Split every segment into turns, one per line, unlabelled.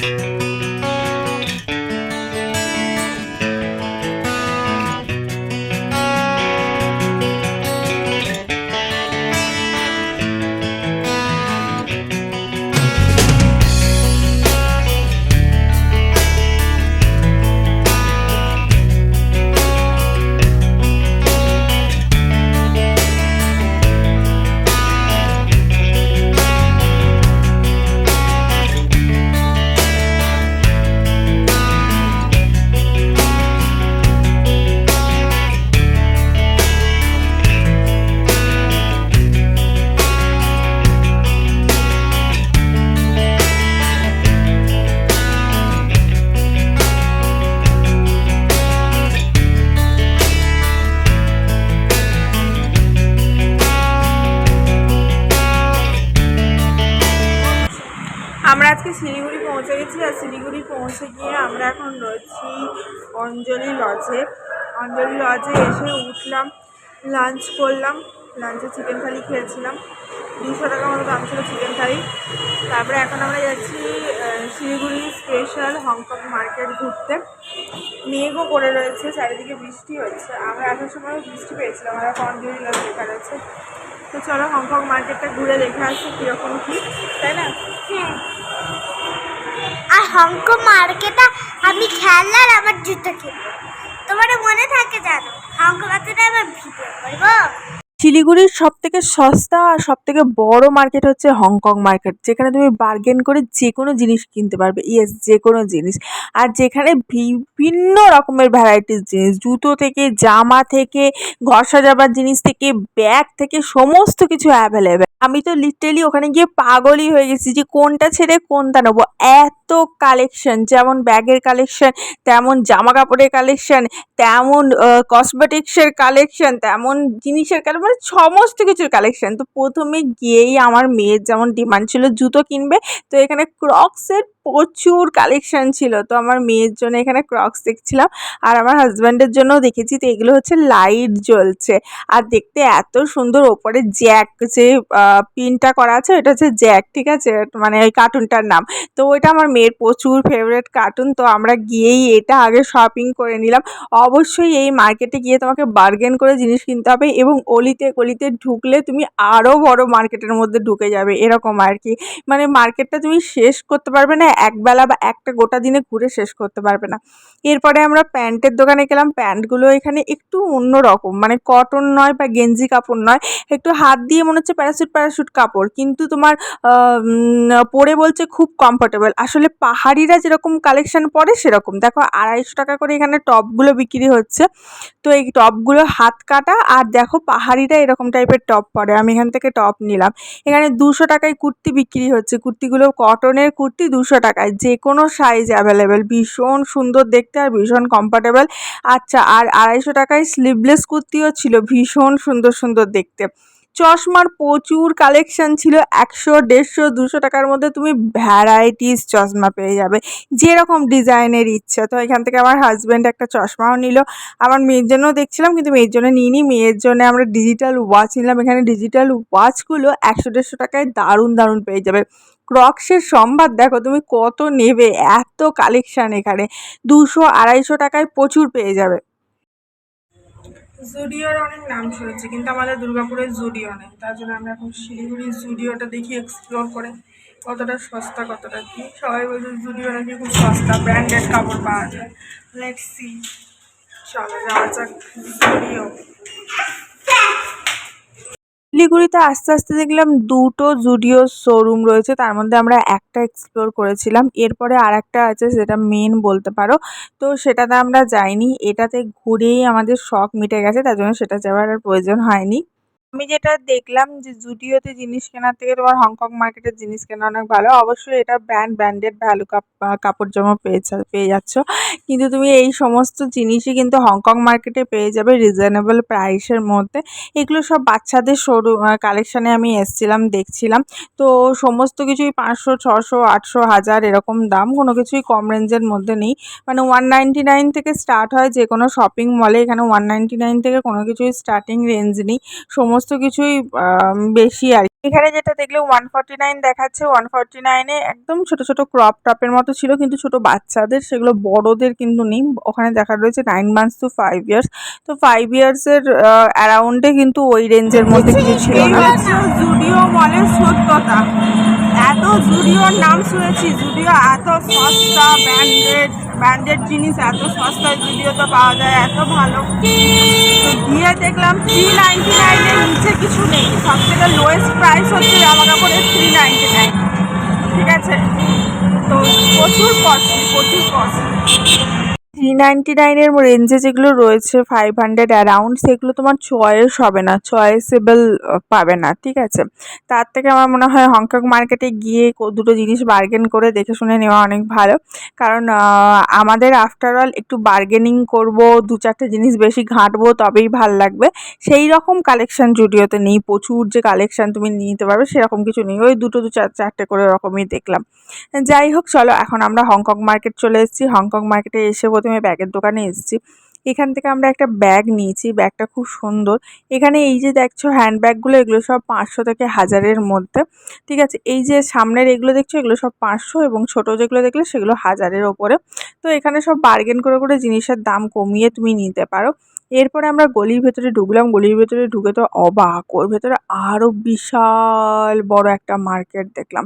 Thank you. আমরা আজকে শিলিগুড়ি পৌঁছে গেছি আর শিলিগুড়ি পৌঁছে গিয়ে আমরা এখন রয়েছি অঞ্জলি লজে অঞ্জলি লজে এসে উঠলাম লাঞ্চ করলাম লাঞ্চে চিকেন থালি খেয়েছিলাম। দুশো টাকা মতো দাম ছিল চিকেন থালি তারপরে এখন আমরা যাচ্ছি শিলিগুড়ি স্পেশাল হংকং মার্কেট ঘুরতে। মেঘও করে রয়েছে, চারিদিকে বৃষ্টি হচ্ছে। আমরা আসার সময় বৃষ্টি পেয়েছিলাম, আমরা এখন অঞ্জলি লজ লেখা রয়েছে তো চলো হংকং মার্কেটটা ঘুরে দেখে আসি কীরকম কী, তাই না?
হ্যাঁ। আর হংকং মার্কেটে আমি খেললাম আমার জুতো কিনবো। তোমার মনে থাকে জানো, হংকং মার্কেটে আমার ভিডিও করব?
শিলিগুড়ির সব থেকে সস্তা আর সব থেকে বড় মার্কেট হচ্ছে হংকং মার্কেট, যেখানে তুমি বার্গেন করে যে কোনো জিনিস কিনতে পারবে। ইয়েস যে কোনো জিনিস। আর যেখানে বিভিন্ন রকমের ভ্যারাইটিস জিনিস, জুতো থেকে, জামা থেকে, ঘর সাজাবার জিনিস থেকে ব্যাগ থেকে সমস্ত কিছু অ্যাভেলেবেল আমি তো লিটারেলি ওখানে গিয়ে পাগলই হয়ে গেছি যে কোনটা ছেড়ে কোনটা নেব। এত কালেকশন যেমন ব্যাগের কালেকশন তেমন জামা কাপড়ের কালেকশন তেমন কসমেটিক্সের কালেকশন তেমন জিনিসের কালেকশন মানে সমস্ত কিছুর কালেকশন তো প্রথমে গিয়েই আমার মেয়ের যেমন ডিমান্ড ছিল, জুতো কিনবে, তো এখানে ক্রক্সের প্রচুর কালেকশন ছিল। তো আমার মেয়ের জন্য এখানে ক্রক্স দেখছিলাম, আর আমার হাজব্যান্ডের জন্যও দেখেছি। তো এগুলো হচ্ছে লাইট জ্বলছে। আর দেখতে এত সুন্দর, ওপরে জ্যাক যে পিনটা করা আছে এটা হচ্ছে জ্যাক ঠিক আছে? মানে ওই কার্টুনটার নাম। তো ওইটা আমার মেয়ের প্রচুর ফেভারিট কার্টুন তো আমরা গিয়েই এটা আগে শপিং করে নিলাম। অবশ্যই এই মার্কেটে গিয়ে তোমাকে বার্গেন করে জিনিস কিনতে হবে এবং অলিতে গলিতে ঢুকলে তুমি আরও বড় মার্কেটের মধ্যে ঢুকে যাবে, এরকম আর কি। মানে মার্কেটটা তুমি শেষ করতে পারবে না একবেলা বা একটা গোটা দিনে ঘুরে শেষ করতে পারবে না। এরপরে আমরা প্যান্টের দোকানে গেলাম প্যান্টগুলো এখানে একটু অন্য রকম মানে কটন নয় বা গেঞ্জি কাপড় নয়, একটু হাত দিয়ে মনে হচ্ছে প্যারাসুট প্যারাসুট কাপড়, কিন্তু তোমার পরে বলছে খুব কমফোর্টেবল আসলে পাহাড়িরা যেরকম কালেকশন পরে সেরকম। দেখো আড়াইশো টাকা করে এখানে টপগুলো বিক্রি হচ্ছে। তো এই টপগুলো হাত কাটা আর দেখো পাহাড়িরা এরকম টাইপের টপ পরে। আমি এখান থেকে টপ নিলাম। এখানে দুশো টাকায় কুর্তি বিক্রি হচ্ছে। কুর্তিগুলো কটনের কুর্তি দুশো টাকায়। যে কোনো সাইজ অ্যাভেলেবেল ভীষণ সুন্দর দেখতে আর ভীষণ কমফোর্টেবল আচ্ছা আর আড়াইশো টাকায় স্লিভলেস কুর্তিও ছিল। ভীষণ সুন্দর সুন্দর দেখতে। চশমার প্রচুর কালেকশন ছিল, একশো, দেড়শো, দুশো টাকার মধ্যে তুমি ভ্যারাইটিস চশমা পেয়ে যাবে। যেরকম ডিজাইনের ইচ্ছা। তো এখান থেকে আমার হাজব্যান্ড একটা চশমাও নিল। আমার মেয়ের জন্যও দেখছিলাম, কিন্তু মেয়ের জন্য নিইনি। মেয়ের জন্য আমরা ডিজিটাল ওয়াচ নিলাম। এখানে ডিজিটাল ওয়াচগুলো একশো, দেড়শো টাকায় দারুণ দারুণ পেয়ে যাবে। ক্রক্সের সম্ভার দেখো, তুমি কত নেবে? এত কালেকশান এখানে। দুশো, আড়াইশো টাকায় প্রচুর পেয়ে যাবে। জুডিওর অনেক নাম শুনেছি, কিন্তু আমাদের দুর্গাপুরের জুডিও নেই। তার জন্য আমরা এখন শিলিগুড়ির জুডিওটা দেখি এক্সপ্লোর করে কতটা সস্তা, কতটা কি। সবাই বলছে জুডিও নাকি খুব সস্তা ব্র্যান্ডেড কাপড় পাওয়া যায়। লেটস চলো, যাওয়া যাক জুডিও। শিলিগুড়িতে আস্তে আস্তে দেখলাম দুটো জুডিও শোরুম রয়েছে। তার মধ্যে আমরা একটা এক্সপ্লোর করেছিলাম। এরপরে আর একটা আছে, সেটা মেন বলতে পারো। তো সেটাতে আমরা যাইনি। এটাতে ঘুরেই আমাদের শখ মিটে গেছে, তার জন্য সেটা যাওয়ার আর প্রয়োজন হয়নি। আমি যেটা দেখলাম যে জুডিওতে জিনিস কেনার থেকে তোমার হংকং মার্কেটের জিনিস কেনা অনেক ভালো। অবশ্যই এটা ব্র্যান্ড ব্র্যান্ডেড ভ্যালু কাপড় জামা পেয়েছ পেয়ে যাচ্ছ। কিন্তু তুমি এই সমস্ত জিনিসই কিন্তু হংকং মার্কেটে পেয়ে যাবে রিজনেবল প্রাইসের মধ্যে। এগুলো সব বাচ্চাদের শোরুম কালেকশানে আমি এসছিলাম, দেখছিলাম। তো সমস্ত কিছুই পাঁচশো, ছশো, আটশো, হাজার এরকম দাম। কোনো কিছুই কম রেঞ্জের মধ্যে নেই। মানে ওয়ান নাইনটি নাইন থেকে স্টার্ট হয় যে কোনো শপিং মলে এখানে ওয়ান নাইনটি নাইন থেকে কোনো কিছুই স্টার্টিং রেঞ্জ নেই। সমস্ত সমস্ত কিছুই বেশি আর এখানে যেটা দেখলে ওয়ান ফর্টি নাইন দেখাচ্ছে ওয়ান ফর্টি নাইনে একদম ছোট ছোট ক্রপ টপের মতো ছিল, কিন্তু ছোট বাচ্চাদের, সেগুলো বড়দের কিন্তু নেই। ওখানে দেখা রয়েছে nine months to five years তো ফাইভ ইয়ার্সের অ্যারাউন্ডে কিন্তু ওই রেঞ্জের মধ্যে কিছু ছিল না। জুডিও মলের সত্যতা এত জুডিওর নাম শুনেছি। জুডিও এত সস্তা ব্র্যান্ডেড ব্র্যান্ডেড জিনিস এত সস্তায় জুডিওতে পাওয়া যায়, এত ভালো। গিয়ে দেখলাম থ্রি নাইনটি নাইনের নিচে কিছু নেই। সব থেকে লোয়েস্ট প্রাইস হচ্ছে জামা কাপড়ের থ্রি নাইনটি নাইন ঠিক আছে? তো প্রচুর কস্টলি প্রচুর কস্টলি থ্রি নাইনটি নাইনের রেঞ্জে যেগুলো রয়েছে ফাইভ হান্ড্রেড অ্যারাউন্ড সেগুলো তোমার চয়েস হবে না চয়েসেবল পাবে না, ঠিক আছে? তার থেকে আমার মনে হয় হংকং মার্কেটে গিয়ে দুটো জিনিস বার্গেন করে দেখে শুনে নেওয়া অনেক ভালো। কারণ আমাদের আফটার অল একটু বার্গেনিং করব, দু চারটে জিনিস বেশি ঘাঁটবো, তবেই ভালো লাগবে। সেই রকম কালেকশান জুডিওতে নেই, প্রচুর যে কালেকশান তুমি নিতে পারবে, সেরকম কিছু নেই। ওই দুটো দু চার, চারটে করে রকমই দেখলাম। যাই হোক, চলো, এখন আমরা হংকং মার্কেট চলে এসেছি। হংকং মার্কেটে এসে প্রথমে ব্যাগের দোকানে এসেছি। এখান থেকে আমরা একটা ব্যাগ নিয়েছি, ব্যাগটা খুব সুন্দর। এখানে এই যে দেখছ হ্যান্ডব্যাগগুলো এগুলো সব পাঁচশো থেকে হাজারের মধ্যে। ঠিক আছে, এই যে সামনের এগুলো দেখছ, এগুলো সব পাঁচশো এবং ছোটো যেগুলো দেখলে সেগুলো হাজারের ওপরে। তো এখানে সব বার্গেন করে করে জিনিসের দাম কমিয়ে তুমি নিতে পারো। এরপরে আমরা গলির ভেতরে ঢুকলাম। গলির ভেতরে ঢুকে তো অবাক, ওর ভেতরে আরও বিশাল বড় একটা মার্কেট দেখলাম।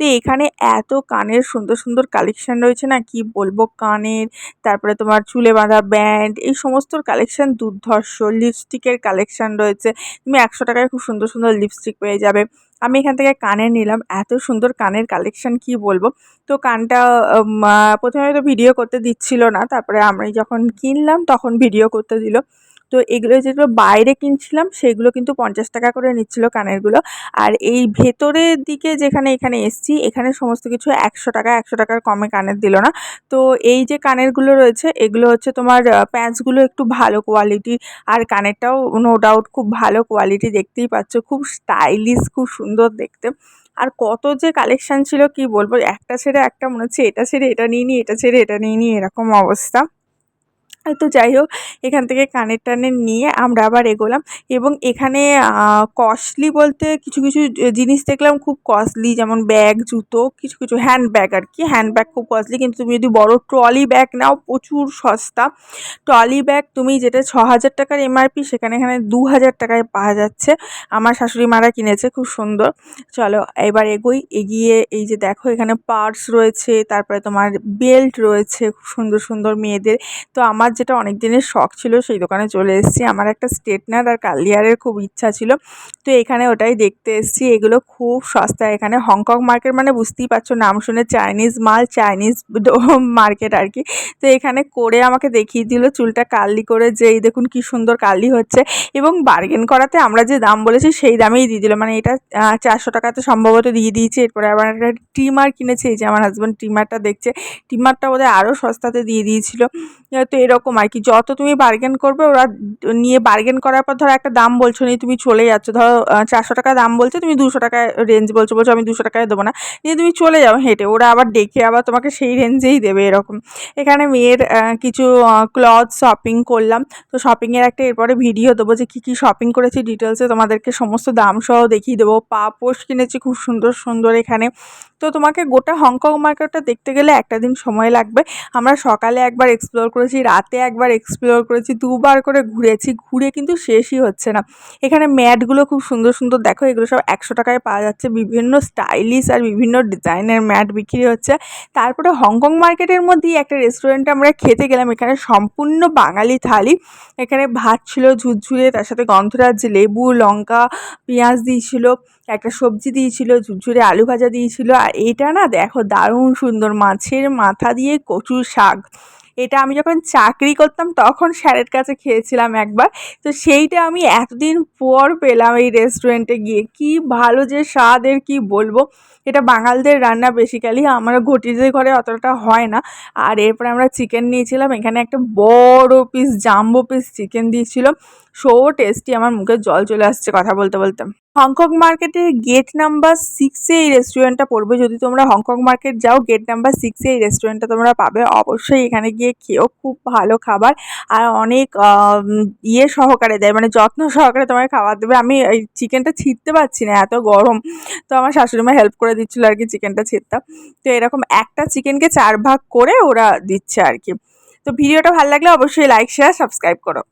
তো এখানে এত কানের সুন্দর সুন্দর কালেকশন রয়েছে না? কি বলব কানের, তারপরে তোমার চুলে বাঁধা ব্যান্ড এই সমস্ত কালেকশন দুর্ধর্ষ। লিপস্টিকের কালেকশন রয়েছে। তুমি একশো টাকায় খুব সুন্দর সুন্দর লিপস্টিক পেয়ে যাবে। আমি এখান থেকে কানের নিলাম। এত সুন্দর কানের কালেকশন কি বলব? তো কানটা প্রথমে তো ভিডিও করতে দিচ্ছিল না। তারপরে আমি যখন কিনলাম, তখন ভিডিও করতে দিল। তো এগুলো যেগুলো বাইরে কিনছিলাম, সেগুলো কিন্তু পঞ্চাশ টাকা করে নিচ্ছিল কানেরগুলো। আর এই ভেতরের দিকে যেখানে এখানে এসছি, এখানে সমস্ত কিছু একশো টাকা, একশো টাকার কমে কানের দিল না। তো এই যে কানেরগুলো রয়েছে, এগুলো হচ্ছে তোমার প্যাঁচগুলো একটু ভালো কোয়ালিটি, আর কানেরটাও নো ডাউট খুব ভালো কোয়ালিটি দেখতেই পাচ্ছ। খুব স্টাইলিশ খুব সুন্দর দেখতে। আর কত যে কালেকশান ছিল, কি বলব? একটা ছেড়ে একটা মনে হচ্ছে, এটা ছেড়ে এটা নিয়ে নিই এটা ছেড়ে এটা নিয়ে নিই এরকম অবস্থা। তো যাই হোক এখান থেকে কানের টানের নিয়ে আমরা আবার এগোলাম এবং এখানে কস্টলি বলতে কিছু কিছু জিনিস দেখলাম খুব কস্টলি যেমন ব্যাগ জুতো, কিছু কিছু হ্যান্ড ব্যাগ আর কি। হ্যান্ড ব্যাগ খুব কস্টলি কিন্তু তুমি যদি বড় ট্রলি ব্যাগ নাও প্রচুর সস্তা। ট্রলি ব্যাগ তুমি যেটা ছ হাজার টাকার এমআরপি সেখানে এখানে দু হাজার টাকায় পাওয়া যাচ্ছে। আমার শাশুড়ি মারা কিনেছে, খুব সুন্দর। চলো এবার এগোই, এগিয়ে এই যে দেখো এখানে পার্স রয়েছে, তারপরে তোমার বেল্ট রয়েছে, খুব সুন্দর সুন্দর মেয়েদের। তো আমার যেটা অনেক দিনের শখ ছিল সেই দোকানে চলে এসেছি। আমার একটা স্ট্রেটনার আর কালিয়ারের খুব ইচ্ছা ছিল। তো এখানে ওটাই দেখতে এসেছি। এগুলো খুব সস্তা। এখানে হংকং মার্কেট মানে বুঝতেই পারছ, নাম শুনে চাইনিজ মাল, চাইনিজ মার্কেট আর কি। তো এখানে করে আমাকে দেখিয়ে দিল চুলটা কার্লি করে যে, এই দেখুন কি সুন্দর কার্লি হচ্ছে। এবং বার্গেন করাতে আমরা যে দাম বলেছি সেই দামেই দিয়ে দিল। মানে এটা চারশো টাকাতে সম্ভবত দিয়ে দিয়েছে। এরপরে আবার একটা ট্রিমার কিনেছে। এই যে আমার হাজব্যান্ড ট্রিমারটা দেখছে। ট্রিমারটা বোধহয় আরও সস্তাতে দিয়ে দিয়েছিল। তো এরকম আর কি। যত তুমি বার্গেন করবে, ওরা নিয়ে বার্গেন করার পর ধরো একটা দাম বলছো নি তুমি চলে যাচ্ছ। ধরো চারশো টাকা দাম বলছে, তুমি দুশো টাকায় রেঞ্জ বলছো বলছো আমি দুশো টাকায় দেবো না। নিয়ে তুমি চলে যাও, হেঁটে। ওরা আবার ডেকে আবার তোমাকে সেই রেঞ্জেই দেবে এরকম। এখানে মেয়ের কিছু ক্লথ শপিং করলাম। তো শপিংয়ের একটা এরপরে ভিডিও দেবো যে কী কী শপিং করেছি ডিটেলসে তোমাদেরকে সমস্ত দাম সহ দেখিয়ে দেবো। পাপোশ কিনেছি, খুব সুন্দর সুন্দর এখানে। তো তোমাকে গোটা হংকং মার্কেটটা দেখতে গেলে একটা দিন সময় লাগবে। আমরা সকালে একবার এক্সপ্লোর করেছি, রাতে একবার এক্সপ্লোর করেছি, দুবার করে ঘুরেছি, ঘুরে কিন্তু শেষই হচ্ছে না। এখানে ম্যাটগুলো খুব সুন্দর সুন্দর দেখো, এগুলো সব একশো টাকায় পাওয়া যাচ্ছে। বিভিন্ন স্টাইলিশ আর বিভিন্ন ডিজাইনের ম্যাট বিক্রি হচ্ছে। তারপরে হংকং মার্কেটের মধ্যেই একটা রেস্টুরেন্টে আমরা খেতে গেলাম, এখানে সম্পূর্ণ বাঙালি থালি। এখানে ভাত ছিল, ঝুরঝুরে, তার সাথে গন্ধরাজ, লেবু, লঙ্কা, পেঁয়াজ দিয়েছিল, একটা সবজি দিয়েছিল, ঝুরঝুরে আলু ভাজা দিয়েছিল। আর এটা না দেখো, দারুণ সুন্দর, মাছের মাথা দিয়ে কচুর শাক। এটা আমি যখন চাকরি করতাম, তখন স্যারের কাছে খেয়েছিলাম একবার। তো সেইটা আমি এতদিন পর পেলাম এই রেস্টুরেন্টে গিয়ে। কি ভালো যে স্বাদের কি বলব? এটা বাঙালদের রান্না বেসিক্যালি আমার ঘটিদের ঘরে অতটা হয় না। আর এরপরে আমরা চিকেন নিয়েছিলাম, এখানে একটা বড় পিস জাম্বো পিস চিকেন দিয়েছিল। সো টেস্টি আমার মুখে জল চলে আসছে কথা বলতে বলতে। হংকং মার্কেটের গেট নাম্বার সিক্সে এই রেস্টুরেন্টটা পড়বে। যদি তোমরা হংকং মার্কেট যাও গেট নাম্বার সিক্সে এই রেস্টুরেন্টটা তোমরা পাবে। অবশ্যই এখানে গিয়ে খেয়েও খুব ভালো খাবার। আর অনেক ইয়ে সহকারে দেয় মানে যত্ন সহকারে তোমাকে খাবার দেবে। আমি এই চিকেনটা ছিঁড়তে পারছি না, এত গরম। তো আমার শাশুড়ি মা হেল্প করে দিচ্ছিল আর কি চিকেনটা ছেদটা। তো এরকম একটা চিকেনকে চার ভাগ করে ওরা দিচ্ছে আর কি। তো ভিডিওটা ভালো লাগলে অবশ্যই লাইক শেয়ার সাবস্ক্রাইব করো।